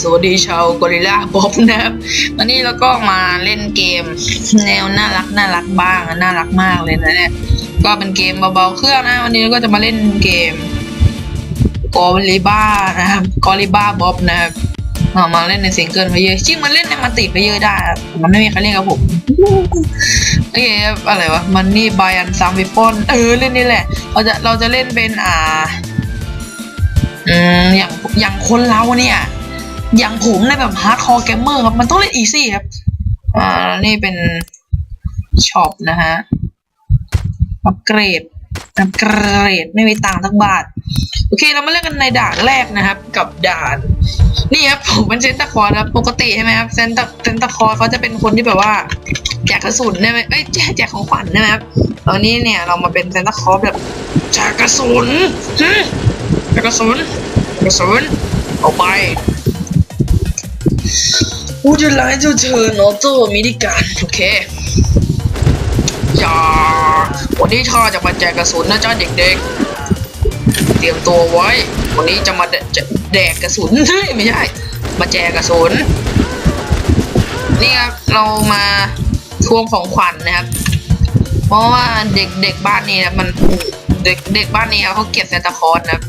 สวัสดีชาวกอริลลาบ๊อบนะครับวันนี้เราก็มาเล่นเกมแนวน่ารักน่ารักบ้างน่ารักมากเลยนะเนี่ยก็เป็นเกมเบาๆเครื่องนะ วันนี้เราก็จะมาเล่นเกมกอริบ้านะครับกอริบ้าบ๊อบนะครับเอามาเล่นในซิงเกิลไปเยอะจริงมันเล่นในมันติดไปเยอะได้ มันไม่มีใครเล่นกับผมโอเคอะไรวะมันนี่บายันซามวิปอนเออเล่นนี่แหละ เราจะเราจะเล่นเป็นอ่าอืมอย่างอย่างคนเราเนี่ย อย่างผมในแบบฮาร์ดคอร์เกมเมอร์ครับ มันต้องเล่นอีซี่ครับ อ่า นี่เป็นช็อปนะฮะ อัปเกรด อัปเกรด ไม่มีตังค์สักบาท โอเค เรามาเล่นกันในด่านแรกนะครับ กับด่าน นี่ครับ ผมเป็นเซนตาคอร์ครับ ปกติใช่ไหมครับเซนตาเซนตาคอร์เขาจะเป็นคนที่แบบว่าแจกกระสุนใช่ไหมเอ้ยแจกของขวัญนะครับ ตอนนี้เนี่ยเรามาเป็นเซนตาคอร์แบบแจกกระสุนแจกกระสุนกระสุนเอาไป กูจะไล่เจ้าเชิญออโต้มินิการโอเคยาวันนี้ข้าจะมาแจกกระสุนนะจ๊ะเด็กๆ เตรียมตัวไว้ วันนี้จะมาแดกกระสุนเฮ้ไม่ใช่ มาแจกกระสุน นี่ครับเรามาทวงของขวัญนะครับ เพราะว่าเด็กๆบ้านนี้นะมันเด็กๆบ้านนี้เขาเก็บแดเซนตาคอร์สนะครับ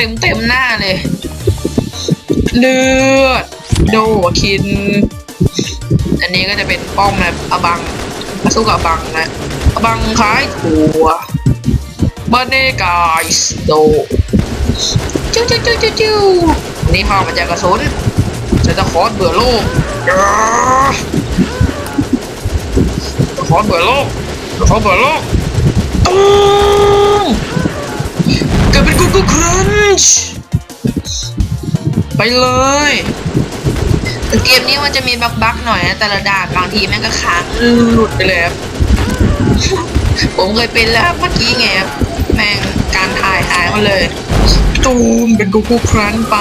เต็มเต็มหน้าเลย เลือด โดคิน อันนี้ก็จะเป็นป้อมแบบอบังสู้กับอบังนะอบังขายถั่วบาเนกายสโดจิ้วจิ้วจิ้วจิ้วจิ้วอันนี่ห้ามาจากกระสุนจะจะขอสเบื่อโลกอ่าจะขอเบื่อโลกจะขอเบื่อโลกตุ้ เกิดเป็นกุ๊กกุ๊กครันช์ไปเลยเกมนี้มันจะมีบั๊กบั๊กๆหน่อยนะแต่ละด่านบางทีแม่งก็ค้างหลุดไปเลยครับผมเคยเป็นแล้วเมื่อกี้ไงครับแม่งการถ่ายหายมาเลยตูมเป็นกูกูครันไป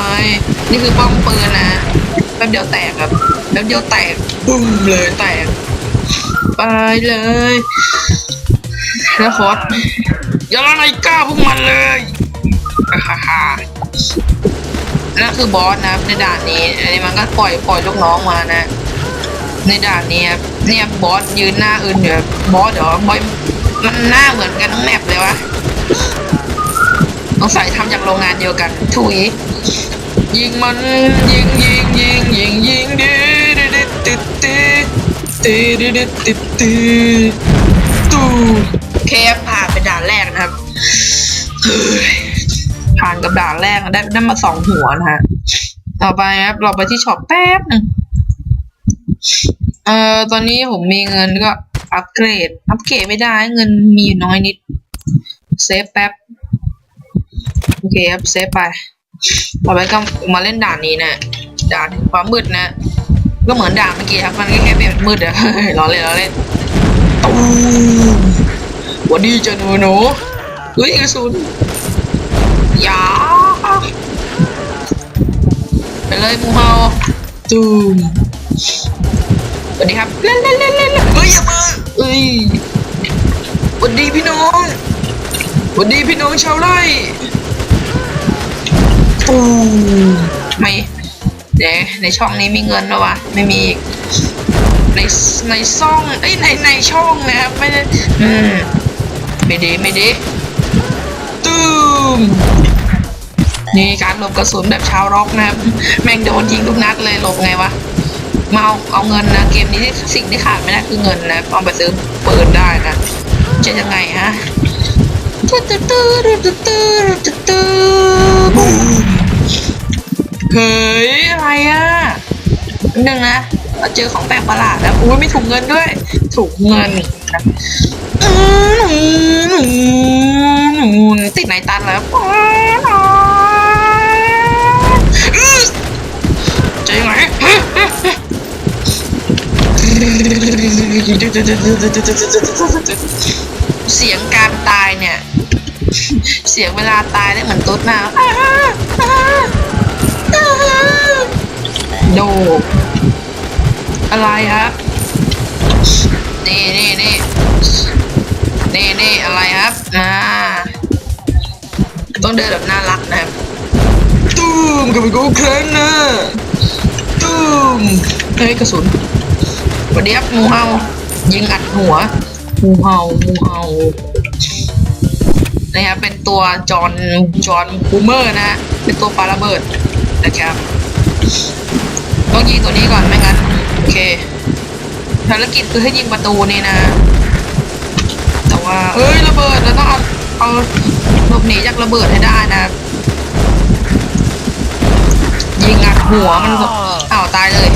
นี่คือป้อมปืนนะแป๊บเดียวแตกครับแป๊บเดียวแตกปุ้มเลยแตกไปเลย แล้วฟอสอย่าละไนกล้าพวกมันเลยฮ่าฮ่านั่นคือบอสนะครับในด่านนี้ อันนี้มันก็ปล่อยปล่อยลูกน้องมานะ ในด่านนี้ครับเนี่ยบอสยืนหน้าอื่นอยู่ครับบอสเดี๋ยวบอยมันหน้าเหมือนกันทั้งแมปเลยวะต้องใส่ทำจากโรงงานเดียวกันถุยยิงมันยิงยิงยิงยิงยิงดิดิดิดิดิดิดิดิดิดิตู แค่ผ่านไปด่านแรกนะครับผ่านกับด่านแรกได้ได้มาสองหัวนะฮะต่อไปครับ เราไปที่ช็อปแป๊บนึงเอ่อตอนนี้ผมมีเงินก็อัปเกรด อัปเกรดไม่ได้เงินมีอยู่น้อยนิด เซฟแป๊บ โอเคครับเซฟไป ต่อไปก็มาเล่นด่านนี้นะด่านความมืดนะ ก็เหมือนด่านเมื่อกี้ครับ มันแค่เป็นมืดอะล้อเล่นล้อเล่นตูม วันดีจ้าหนูหนูเฮ้ยกระสุนยาไปเลยมูเฮาตูมสวัสดีครับเล่นเล่นเล่นเล่นเฮ้ยอย่ามาเอ้ยสวัสดีพี่น้องสวัสดีพี่น้องชาวไร่ตูมไม่เดี๋ยวในช่องนี้มีเงินไหมวะไม่มีในในซ่องเอ้ยในในช่องนะครับไม่ได้อืม ไม่ดีไม่ดีตูมนี่การหลบกระสุนแบบชาวร็อกนะครับ แม่งโดนยิงทุกนัดเลยหลบไงวะมาเอาเอาเงินนะ เกมนี้สิ่งที่ขาดไม่ได้คือเงินนะเอาไปซื้อปืนได้นะจะยังไงฮะตื้อตื้อตื้อตื้อตื้อตื้อตื้อบูมเฮ้ยอะไรอะนิดนึงนะ เราเจอของแปลกประหลาดแล้วอุ้ยมีถุงเงินด้วยถุงเงินนะอืมติดไหนตันแล้วจะยังไงเสียงการตายเนี่ย เสียงเวลาตายได้เหมือนตุ๊ดนะโด อะไรครับ นี่นี่นี่นี่นี่อะไรครับมาต้องเดินแบบน่ารักนะครับ ตูมกับไปกูเครนนะตูมเฮ้ยกระสุนสวัสดีครับงูเห่ายิงอัดหัวงูเห่างูเห่านะครับเป็นตัวจอนจอนบูมเมอร์นะฮะเป็นตัวปาระเบิดนะครับต้องยิงตัวนี้ก่อนไม่งั้น โอเคภารกิจคือให้ยิงประตูนี่นะ แต่ว่าเอ้ยระเบิดเราต้องเอาเอาหลบหนีจากระเบิดให้ได้นะ ยิงอัดหัวมันอ้าวตายเลย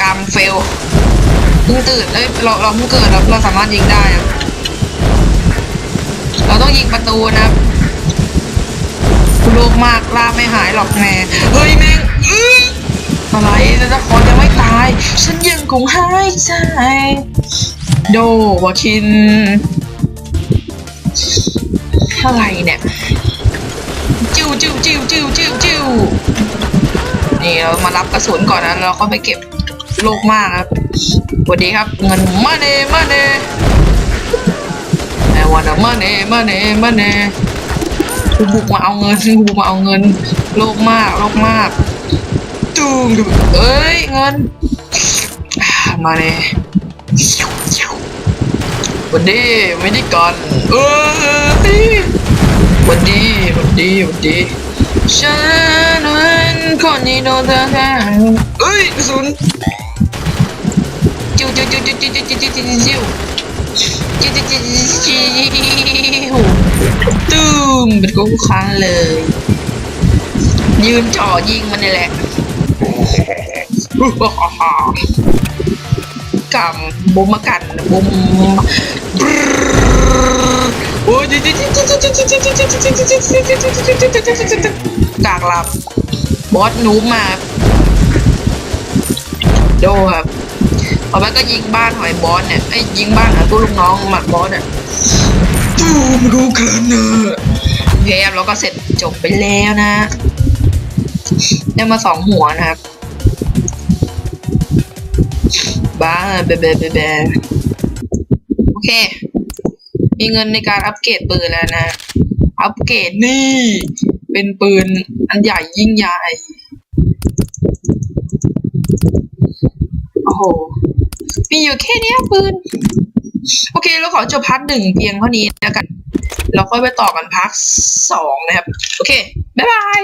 กรรมเฟลเพิ่งตื่นเอ้ยเราเราเพิ่งเกิดเราเราสามารถยิงได้อะเราต้องยิงประตูนะครับลูกมากลาไม่หายหรอกแม่เฮ้ยแม่งอะไรแต่ละครยังไม่าย ฉันยังคงหายใจ โดวาคิน อะไรเนี่ย จิ้วจิ้วจิ้วจิ้วจิ้วจิ้วนี่เรามารับกระสุนก่อนนะเราก็ไปเก็บโลกมากครับสวัสดีครับ เงินมาเน่มาเน่ไอ้วันอะมาเน่มาเน่มาเน่กูบุกมาเอาเงินกูบุกมาเอาเงิน โลกมากโลกมาก ตูมเอ้ยเงิน มาเน่วันดีไม่ได้ก่อนเออวันดีวันดีวันดีฉันเป็นคนที่โดนเธอแทงเอ้ยกระสุนจิ้วจิ้วจิ้วจิ้วจิ้วจิ้วจิ้วจิ้วจิ้วจิ้วจิ้วจิ้วจิ้วตุ้มเป็นกูค้างเลย ยืนจ่อยิงมันนี่แหละ กำบุมกันบุมโอ้ยกากลับบอสนูมาโดครับต่อไปก็ยิงบ้านหอยบอสเนี่ยไอ้ยิงบ้านหาตัวลูกน้องหมัดบอสเนี่ยตูมดูกันเนอะเคครับเราก็เสร็จจบไปแล้วนะได้มาสองหัวนะครับ บ้าเบเบเบเบโอเค มีเงินในการอัปเกรดปืนแล้วนะ อัปเกรดนี่ เป็นปืนอันใหญ่ยิ่งใหญ่ โอ้โห มีอยู่แค่นี้ปืน โอเค เราขอจบพาร์ทหนึ่งเพียงเท่านี้แล้วกัน เราค่อยไปต่อกันพาร์ทสองนะครับ โอเค บ๊ายบาย